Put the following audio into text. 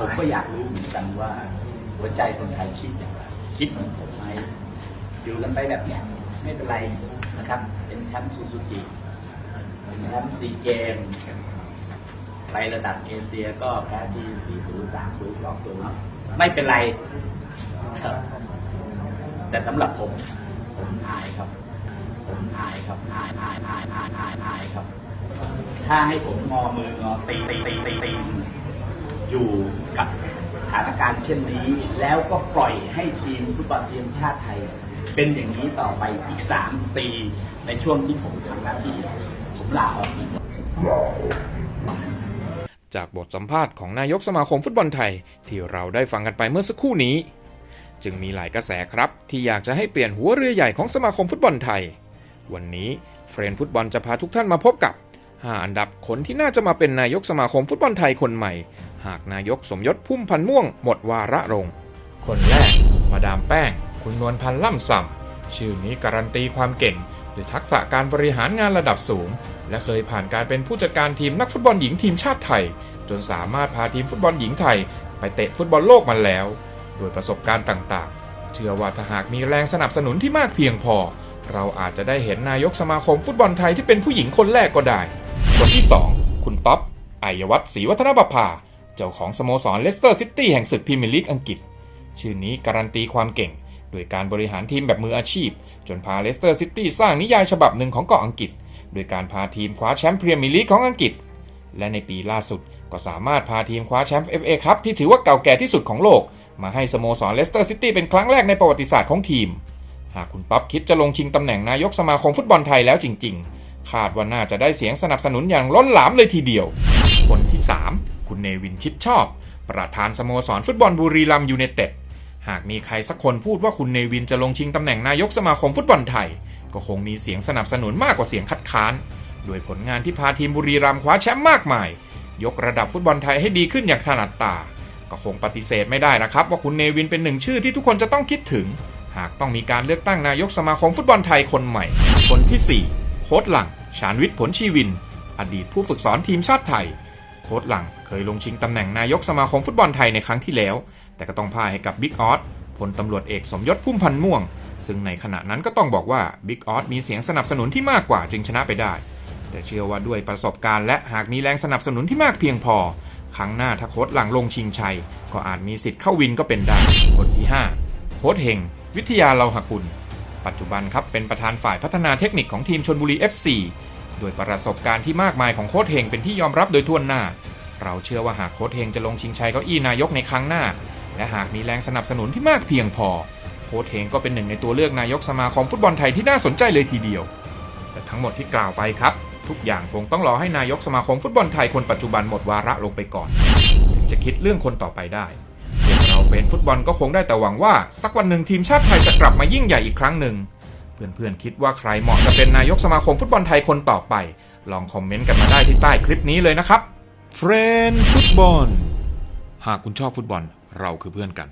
ผมก็อยากรู้เหมือนกันว่าหัวใจคนไทยคิดอย่างไรคิดเหมือนผมไหมอยู่กันไปแบบเนี้ยไม่เป็นไรนะครับ เป็นแชมป์ซูซูกิเป็นแชมป์ซีเกมไประดับเอเชียก็แพ้ที่ 4 0 3 0 2ตัวไม่เป็นไรครับ แต่สำหรับผม ผมอายครับ ผมอายครับอายอายอายอายอายครับ ถ้าให้ผมงอมืองอตีตีตีตีตี อยู่กับสถานการณ์เช่นนี้ แล้วก็ปล่อยให้ทีมฟุตบอลทีมชาติไทย เป็นอย่างนี้ต่อไปอีก 3 ปีในช่วงที่ผมทำหน้าที่ผมลาออกดีกว่าจากบทสัมภาษณ์ของนายกสมาคมฟุตบอลไทย ที่เราได้ฟังกันไปเมื่อสักครู่นี้ จึงมีหลายกระแสครับ ที่อยากจะให้เปลี่ยนหัวเรือใหญ่ของสมาคมฟุตบอลไทย วันนี้เฟรนฟุตบอลจะพาทุกท่านมาพบกับ 5 อันดับคนที่น่าจะมาเป็นนายกสมาคมฟุตบอลไทยคนใหม่ หากนายกสมยศพุ่มพันม่วงหมดวาระลง คนแรก มาดามแป้ง คุณนวลพันธ์ล่ำส่ำชื่อนี้การันตีความเก่งด้วยทักษะการบริหารงานระดับสูง และเคยผ่านการเป็นผู้จัดการทีมนักฟุตบอลหญิงทีมชาติไทย จนสามารถพาทีมฟุตบอลหญิงไทย ไปเตะฟุตบอลโลกมาแล้ว โดยประสบการณ์ต่างๆ เชื่อว่าถ้าหากมีแรงสนับสนุนที่มากเพียงพอ เราอาจจะได้เห็นนายกสมาคมฟุตบอลไทยที่เป็นผู้หญิงคนแรกก็ได้ คนที่ 2 คุณป๊อปอัยวัฒน์ศรีวัฒนประภา เจ้าของสโมสรเลสเตอร์ซิตี้แห่งศึกพรีเมียร์ลีกอังกฤษ ชื่อนี้การันตีความเก่ง โดยการบริหารทีมแบบมืออาชีพ จนพาเลสเตอร์ซิตี้สร้างนิยายฉบับหนึ่งของเกาะอังกฤษ โดยการพาทีมคว้าแชมป์พรีเมียร์ลีกของอังกฤษ และในปีล่าสุดก็สามารถพาทีมคว้าแชมป์ FA คัพที่ถือว่าเก่าแก่ที่สุดของโลก มาให้สโมสรเลสเตอร์ซิตี้เป็นครั้งแรกในประวัติศาสตร์ของทีม หากคุณป๊อปคิดจะลงชิงตำแหน่งนายกสมาคมฟุตบอลไทยแล้วจริง ๆ คาดว่าน่าจะได้เสียงสนับสนุนอย่างล้นหลามเลยทีเดียว คนที่ 3 คุณเนวินชิดชอบ ประธานสโมสรฟุตบอลบุรีรัมย์ยูไนเต็ด หากมีใครสักคนพูดว่าคุณเนวินจะลงชิงตำแหน่งนายกสมาคมฟุตบอลไทย ก็คงมีเสียงสนับสนุนมากกว่าเสียงคัดค้าน โดยผลงานที่พาทีมบุรีรัมย์คว้าแชมป์มากมาย ยกระดับฟุตบอลไทยให้ดีขึ้นอย่างถนัดตา ก็คงปฏิเสธไม่ได้นะครับ ว่าคุณเนวินเป็นหนึ่งชื่อที่ทุกคนจะต้องคิดถึง หากต้องมีการเลือกตั้งนายกสมาคมฟุตบอลไทยคนใหม่ คนที่ 4 โค้ดหลัง ชาญวิทย์ผลชีวิน อดีตผู้ฝึกสอนทีมชาติไทย โค้ดหลังเคยลงชิงตำแหน่งนายกสมาคมฟุตบอลไทยในครั้งที่แล้ว แต่ก็ต้องพ่ายให้กับบิ๊กออสพลตำรวจเอกสมยศพุ่มพันธ์ม่วง ซึ่งในขณะนั้นก็ต้องบอกว่าบิ๊กออสมีเสียงสนับสนุนที่มากกว่าจึงชนะไปได้ แต่เชื่อว่าด้วยประสบการณ์และหากมีแรงสนับสนุนที่มากเพียงพอ ครั้งหน้าถ้าโค้ดหลังลงชิงชัย ก็อาจมีสิทธิ์เข้าวินก็เป็นได้คนที่ 5โค้ดเฮงวิทยาเลาหกุล ปัจจุบันครับเป็นประธานฝ่ายพัฒนาเทคนิคของทีมชนบุรี FC โดยประสบการณ์ที่มากมายของโค้ดเฮงเป็นที่ยอมรับโดยทั่วหน้า เราเชื่อว่าหากโค้ดเฮงจะลงชิงชัยเก้าอี้นายกในครั้งหน้า และหากมีแรงสนับสนุนที่มากเพียงพอ โค้ดเฮงก็เป็นหนึ่งในตัวเลือกนายกสมาคมฟุตบอลไทยที่น่าสนใจเลยทีเดียว แต่ทั้งหมดที่กล่าวไปครับ ทุกอย่างคงต้องรอให้นายกสมาคมฟุตบอลไทยคนปัจจุบันหมดวาระลงไปก่อน ถึงจะคิดเรื่องคนต่อไปได้ นฟุตบอลก็คงได้แต่หวังว่า สักวันหนึ่งทีมชาติไทยจะกลับมายิ่งใหญ่อีกครั้งหนึ่ง เพื่อนๆคิดว่าใครเหมาะจะเป็นนายกสมาคมฟุตบอลไทยคนต่อไป ลองคอมเมนต์กันมาได้ที่ใต้คลิปนี้เลยนะครับเฟรนฟุตบอลหากคุณชอบฟุตบอลเราคือเพื่อนกัน